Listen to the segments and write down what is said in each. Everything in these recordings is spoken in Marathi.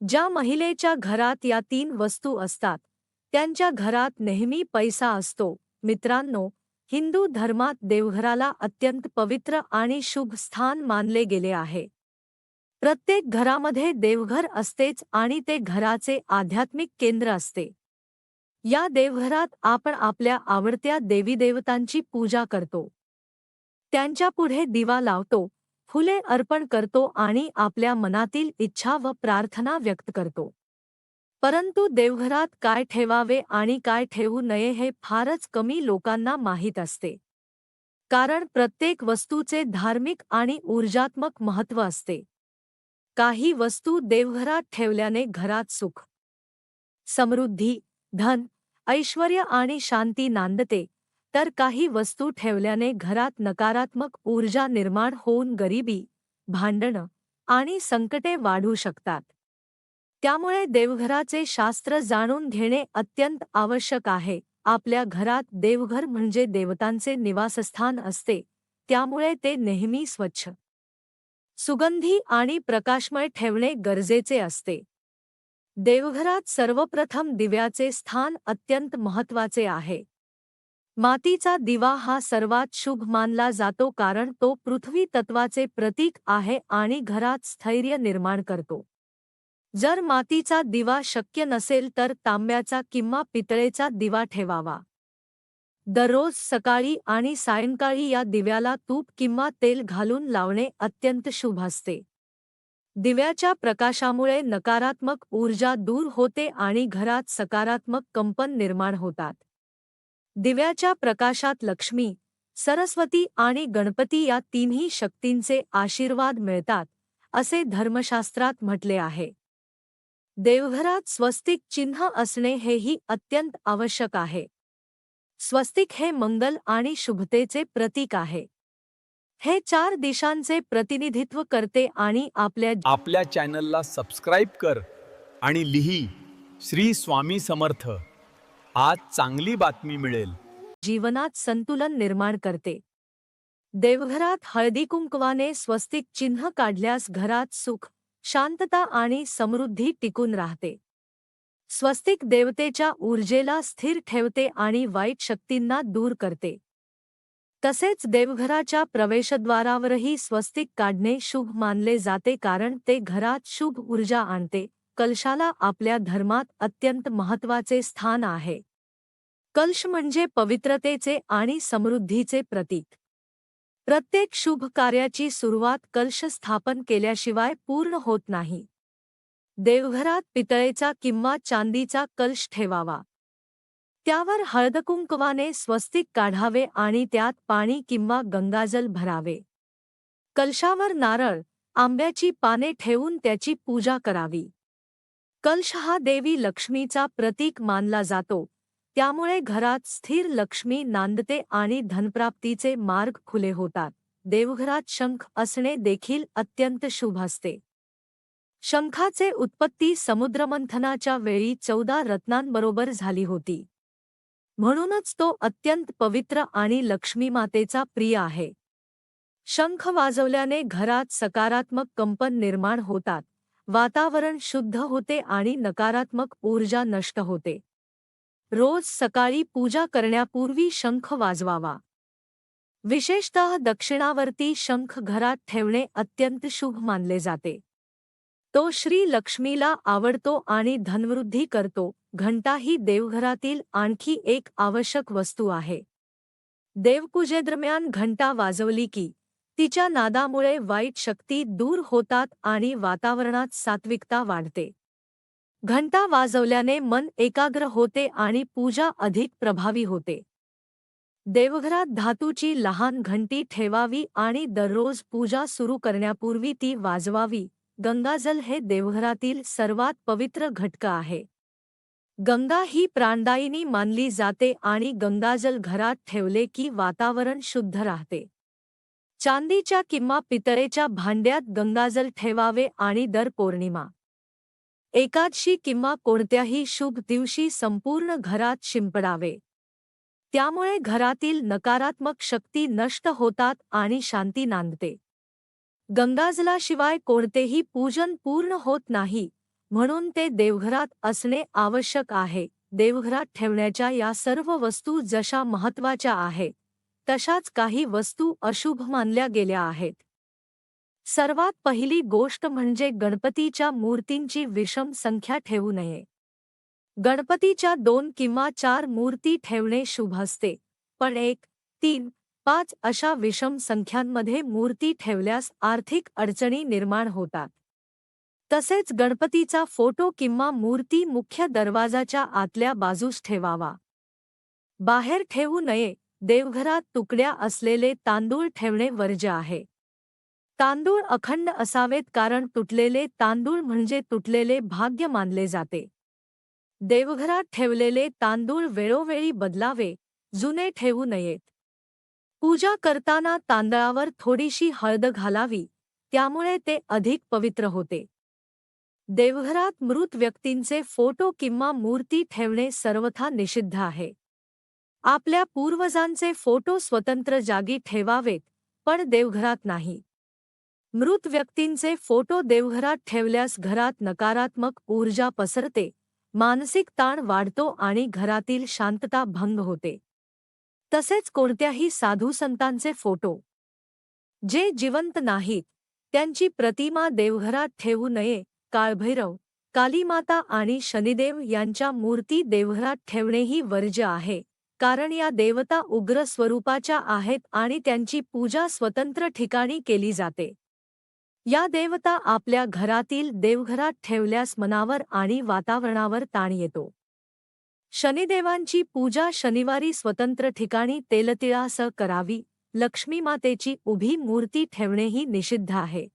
ज्या महिलेच्या घरात या तीन वस्तू असतात त्यांच्या घरात नेहमी पैसा असतो. मित्रांनो हिंदू धर्मात देवघराला अत्यंत पवित्र आणि शुभ स्थान मानले गेले आहे. प्रत्येक घरामध्ये देवघर असतेच आणि ते घराचे आध्यात्मिक केंद्र असते. या देवघरात आपण आपल्या आवडत्या देवीदेवतांची पूजा करतो. त्यांच्यापुढे दिवा लावतो फुले अर्पण करतो आणि आपल्या मनातील इच्छा व प्रार्थना व्यक्त करतो. परंतु देवघरात काय ठेवावे आणि काय ठेवू नये हे फारच कमी लोकांना माहीत असते. कारण प्रत्येक वस्तूचे धार्मिक आणि ऊर्जात्मक महत्त्व असते. काही वस्तू देवघरात ठेवल्याने घरात सुख समृद्धी धन ऐश्वर्य आणि शांती नांदते. तर काही वस्तू ठेवल्याने घरात नकारात्मक ऊर्जा निर्माण होऊन गरिबी भांडणं आणि संकटे वाढू शकतात. त्यामुळे देवघराचे शास्त्र जाणून घेणे अत्यंत आवश्यक आहे. आपल्या घरात देवघर म्हणजे देवतांचे निवासस्थान असते त्यामुळे ते नेहमी स्वच्छ सुगंधी आणि प्रकाशमय ठेवणे गरजेचे असते. देवघरात सर्वप्रथम दिव्याचे स्थान अत्यंत महत्त्वाचे आहे. मातीचा दिवा हा सर्वात शुभ मानला जातो कारण तो पृथ्वी तत्वाचे प्रतीक आहे आणि घरात स्थैर्य निर्माण करतो. जर मातीचा दिवा शक्य नसेल तर तांब्याचा किंवा पितळेचा दिवा ठेवावा. दररोज सकाळी आणि सायंकाळी या दिव्याला तूप किंवा तेल घालून लावणे अत्यंत शुभ असते. दिव्याच्या प्रकाशामुळे नकारात्मक ऊर्जा दूर होते आणि घरात सकारात्मक कंपन निर्माण होतात. दिव्याच्या प्रकाशात लक्ष्मी सरस्वती आणि गणपती या तिन्ही शक्तींचे आशीर्वाद मिळतात असे धर्मशास्त्रात म्हटले आहे. देवघरात स्वस्तिक चिन्ह असणे हेही अत्यंत आवश्यक आहे. स्वस्तिक हे मंगल आणि शुभतेचे प्रतीक आहे. हे चार दिशांचे प्रतिनिधित्व करते आणि आपल्या आपल्या चॅनलला सबस्क्राईब कर आणि लिही श्री स्वामी समर्थ. आज चांगली बातमी मिळेल. जीवनात संतुलन निर्माण करते. देवघरात हळदी कुंकवाने स्वस्तिक चिन्ह काढल्यास घरात सुख शांतता आणि समृद्धी टिकून राहते. स्वस्तिक देवतेच्या ऊर्जेला स्थिर ठेवते आणि वाईट शक्तींना दूर करते. तसेच देवघराच्या प्रवेशद्वारावरही स्वस्तिक काढणे शुभ मानले जाते कारण ते घरात शुभ ऊर्जा आणते. कलशाला आपल्या धर्मात अत्यंत महत्त्वाचे स्थान आहे. कलश म्हणजे पवित्रतेचे आणि समृद्धीचे प्रतीक. प्रत्येक शुभ कार्याची सुरुवात कलश स्थापन केल्याशिवाय पूर्ण होत नाही. देवघरात पितळेचा किंवा चांदीचा कलश ठेवावा. त्यावर हळदकुंकवाने स्वस्तिक काढावे आणि त्यात पाणी किंवा गंगाजल भरावे. कलशावर नारळ आंब्याची पाने ठेवून त्याची पूजा करावी. कलश हा देवी लक्ष्मीचा प्रतीक मानला जातो. त्यामुळे घरात स्थिर लक्ष्मी नांदते आणि धनप्राप्तीचे मार्ग खुले होतात. देवघरात शंख असणे देखील अत्यंत शुभ असते. शंखाचे उत्पत्ती समुद्रमंथनाच्या वेळी चौदा रत्नांबरोबर झाली होती. म्हणूनच तो अत्यंत पवित्र आणि लक्ष्मीमातेचा प्रिय आहे. शंख वाजवल्याने घरात सकारात्मक कंपन निर्माण होतात. वातावरण शुद्ध होते आणि नकारात्मक ऊर्जा नष्ट होते. रोज सकाळी पूजा करण्यापूर्वी शंख वाजवावा. विशेषतः दक्षिणावर्ती शंख घरात ठेवणे अत्यंत शुभ मानले जाते. तो श्री लक्ष्मीला आवडतो आणि धनवृद्धी करतो, घंटा ही देवघरातील आणखी एक आवश्यक वस्तू आहे. देवपूजेदरम्यान घंटा वाजवली की तिच्या नादामुळे वाईट शक्ती दूर होतात आणि वातावरणात सात्विकता वाढते. घंटा वाजवल्याने मन एकाग्र होते आणि पूजा अधिक प्रभावी होते. देवघरात धातूची लहान घंटी ठेवावी आणि दररोज पूजा सुरू करण्यापूर्वी ती वाजवावी. गंगाजल हे देवघरातील सर्वात पवित्र घटक आहे. गंगा ही प्राणदायिनी मानली जाते आणि गंगाजल घरात ठेवले की वातावरण शुद्ध राहते. चांदीच्या किंवा पितळेच्या भांड्यात गंगाजल ठेवावे आणि दर पौर्णिमा. एकादशी किंवा कोणत्याही शुभ दिवशी संपूर्ण घरात शिंपडावे. त्यामुळे घरातील नकारात्मक शक्ती नष्ट होतात आणि शांती नांदते. गंगाजलाशिवाय कोणतेही पूजन पूर्ण होत नाही म्हणून ते देवघरात असणे आवश्यक आहे. देवघरात ठेवण्याच्या या सर्व वस्तू जशा महत्त्वाच्या आहेत तशाच काही वस्तू अशुभ मानल्या गेल्या आहेत. सर्वात पहिली गोष्ट म्हणजे गणपतीच्या मूर्तींची विषम संख्या ठेवू नये. गणपतीच्या दोन किंवा चार मूर्ती ठेवणे शुभ असते पण एक तीन पाच अशा विषम संख्यांमध्ये मूर्ती ठेवल्यास आर्थिक अडचणी निर्माण होतात. तसेच गणपतीचा फोटो किंवा मूर्ती मुख्य दरवाजाच्या आतल्या बाजूस ठेवावा. बाहेर ठेवू नये देवघरात तुकड्या असलेले तांदूळ ठेवणे वर्ज्य आहे. तांदूळ अखंड असावेत कारण तुटलेले तांदूळ म्हणजे तुटलेले भाग्य मानले जाते. देवघरात ठेवलेले तांदूळ वेळोवेळी बदलावे जुने ठेवू नयेत. पूजा करताना तांदळावर थोडीशी हळद घालावी त्यामुळे ते अधिक पवित्र होते. देवघरात मृत व्यक्तींचे फोटो किंवा मूर्ती ठेवणे सर्वथा निषिद्ध आहे. आपल्या पूर्वजांचे फोटो स्वतंत्र जागी ठेवावेत पण देवघरात नाही. मृत व्यक्तींचे फोटो देवघरात ठेवल्यास घरात नकारात्मक ऊर्जा पसरते मानसिक ताण वाढतो आणि घरातील शांतता भंग होते. तसेच कोणत्याही साधू संतांचे फोटो जे जिवंत नाहीत त्यांची प्रतिमा देवघरात ठेवू नये काळभैरव कालीमाता आणि शनिदेव यांच्या मूर्ती देवघरात ठेवणेही वर्ज्य आहे. कारण या देवता उग्र स्वरूपाच्या आहेत आणि त्यांची पूजा स्वतंत्र ठिकाणी केली जाते. या देवता आपल्या घरातील देवघरात ठेवल्यास मनावर आणि वातावरणावर ताण येतो. शनिदेवांची पूजा शनिवारी स्वतंत्र ठिकाणी तेलतिळासह करावी लक्ष्मी मातेची उभी मूर्ती ठेवणेही निषिद्ध आहे.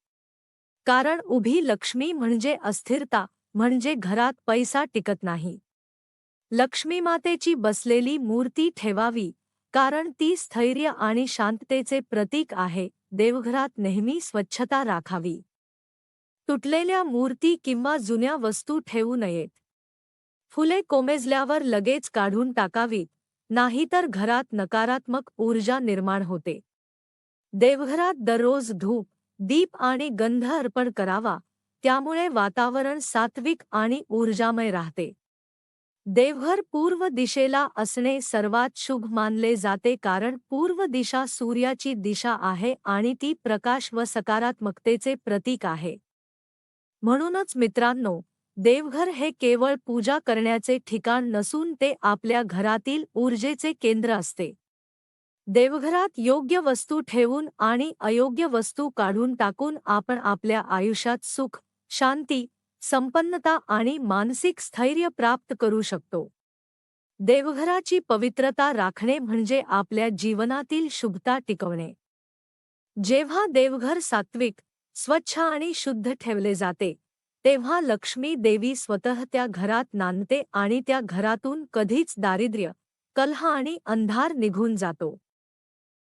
कारण उभी लक्ष्मी म्हणजे अस्थिरता म्हणजे घरात पैसा टिकत नाही. लक्ष्मीमातेची बसलेली मूर्ती ठेवावी कारण ती स्थैर्य आणि शांततेचे प्रतीक आहे देवघरात नेहमी स्वच्छता राखावी. तुटलेल्या मूर्ती किंवा जुन्या वस्तू ठेवू नयेत. फुले कोमेजल्यावर लगेच काढून टाकावीत नाहीतर घरात नकारात्मक ऊर्जा निर्माण होते. देवघरात दररोज धूप दीप आणि गंध अर्पण करावा त्यामुळे वातावरण सात्विक आणि ऊर्जामय राहते. देवघर पूर्व दिशेला असणे सर्वात शुभ मानले जाते कारण पूर्व दिशा सूर्याची दिशा आहे आणि ती प्रकाश व सकारात्मकतेचे प्रतीक आहे. म्हणूनच मित्रांनो देवघर हे केवळ पूजा करण्याचे ठिकाण नसून ते आपल्या घरातील ऊर्जेचे केंद्र असते. देवघरात योग्य वस्तू ठेवून आणि अयोग्य वस्तू काढून टाकून आपण आपल्या आयुष्यात सुख शांती संपन्नता आणि मानसिक स्थैर्य प्राप्त करू शकतो. देवघराची पवित्रता राखणे म्हणजे आपल्या जीवनातील शुभता टिकवणे. जेव्हा देवघर सात्विक स्वच्छ आणि शुद्ध ठेवले जाते तेव्हा लक्ष्मी देवी स्वतः त्या घरात नांदते आणि त्या घरातून कधीच दारिद्र्य कलह आणि अंधार निघून जातो.